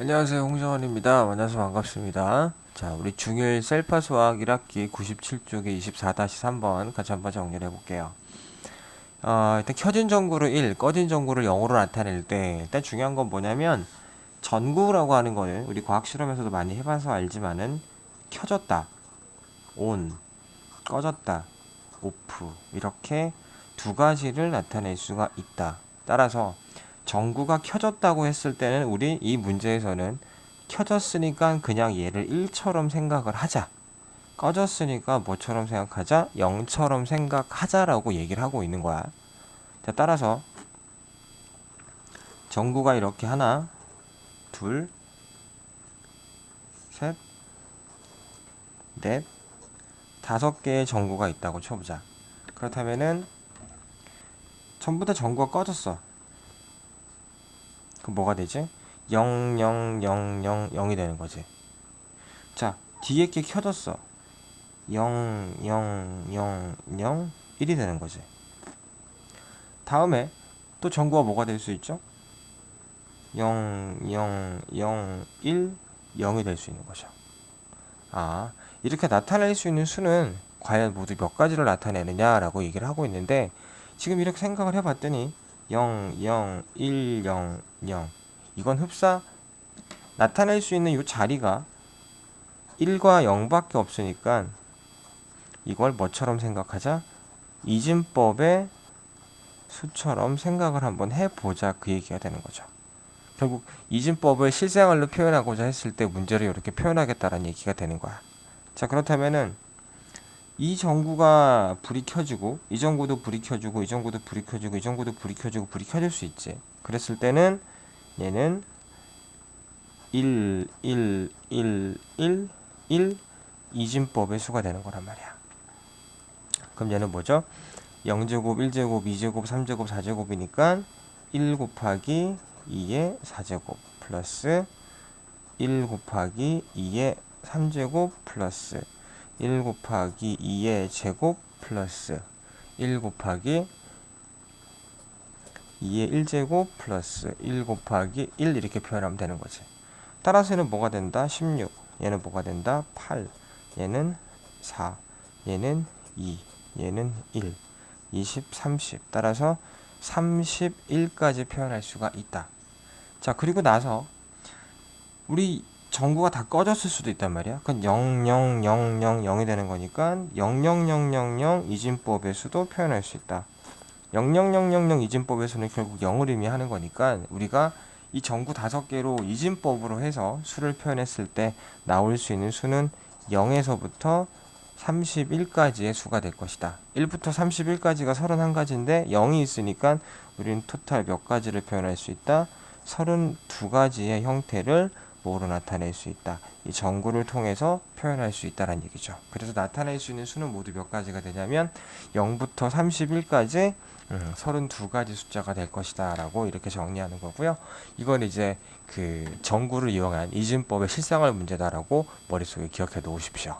안녕하세요 홍정원입니다. 만나서 반갑습니다. 자 우리 중1 셀파 수학 1학기 97쪽에 24-3번 같이 한번 정리를 해볼게요. 어, 일단 켜진 전구를 1 꺼진 전구를 0으로 나타낼 때 일단 중요한 건 뭐냐면 전구라고 하는 거는 우리 과학 실험에서도 많이 해봐서 알지만은 켜졌다 온 꺼졌다 오프 이렇게 두 가지를 나타낼 수가 있다. 따라서 전구가 켜졌다고 했을 때는 우리 이 문제에서는 켜졌으니까 그냥 얘를 1처럼 생각을 하자. 꺼졌으니까 뭐처럼 생각하자? 0처럼 생각하자라고 얘기를 하고 있는 거야. 자, 따라서 전구가 이렇게 하나, 둘, 셋, 넷, 다섯 개의 전구가 있다고 쳐보자. 그렇다면은 전부 다 전구가 꺼졌어. 그럼 뭐가 되지? 0, 0, 0, 0, 0이 되는 거지. 자, 뒤에 게 켜졌어. 0, 0, 0, 0, 1이 되는 거지. 다음에 또 전구가 뭐가 될 수 있죠? 0, 0, 0, 1, 0이 될 수 있는 거죠. 아, 이렇게 나타낼 수 있는 수는 과연 모두 몇 가지를 나타내느냐라고 얘기를 하고 있는데 지금 이렇게 생각을 해봤더니 0, 0, 1, 0, 0. 이건 흡사 나타낼 수 있는 이 자리가 1과 0밖에 없으니까 이걸 뭐처럼 생각하자? 이진법의 수처럼 생각을 한번 해보자 그 얘기가 되는 거죠. 결국 이진법을 실생활로 표현하고자 했을 때 문제를 이렇게 표현하겠다라는 얘기가 되는 거야. 자 그렇다면은 이 전구가 불이 켜지고 이 전구도 불이 켜지고 이 전구도 불이 켜지고 이 전구도 불이 켜지고 불이 켜질 수 있지. 그랬을 때는 얘는 1, 1, 1, 1, 1 이진법의 수가 되는 거란 말이야. 그럼 얘는 뭐죠? 0제곱, 1제곱, 2제곱, 3제곱, 4제곱이니까 1 곱하기 2의 4제곱 플러스 1 곱하기 2의 3제곱 플러스 1 곱하기 2의 제곱 플러스 1 곱하기 2의 1제곱 플러스 1 곱하기 1 이렇게 표현하면 되는 거지. 따라서 얘는 뭐가 된다? 16. 얘는 뭐가 된다? 8. 얘는 4. 얘는 2. 얘는 1. 20, 30. 따라서 31까지 표현할 수가 있다. 자, 그리고 나서 우리 전구가 다 꺼졌을 수도 있단 말이야. 그건 0, 0, 0, 0, 0이 되는 거니까 0, 0, 0, 0, 0 이진법의 수도 표현할 수 있다. 0, 0, 0, 0, 0 이진법에서는 결국 0을 의미하는 거니까 우리가 이 전구 다섯 개로 이진법으로 해서 수를 표현했을 때 나올 수 있는 수는 0에서부터 31까지의 수가 될 것이다. 1부터 31까지가 31가지인데 0이 있으니까 우리는 토탈 몇 가지를 표현할 수 있다? 32가지의 형태를 뭐로 나타낼 수 있다. 이 전구를 통해서 표현할 수 있다는 얘기죠. 그래서 나타낼 수 있는 수는 모두 몇 가지가 되냐면 0부터 31까지 음, 32가지 숫자가 될 것이다 라고 이렇게 정리하는 거고요. 이건 이제 그 전구를 이용한 이진법의 실생활 문제다라고 머릿속에 기억해 놓으십시오.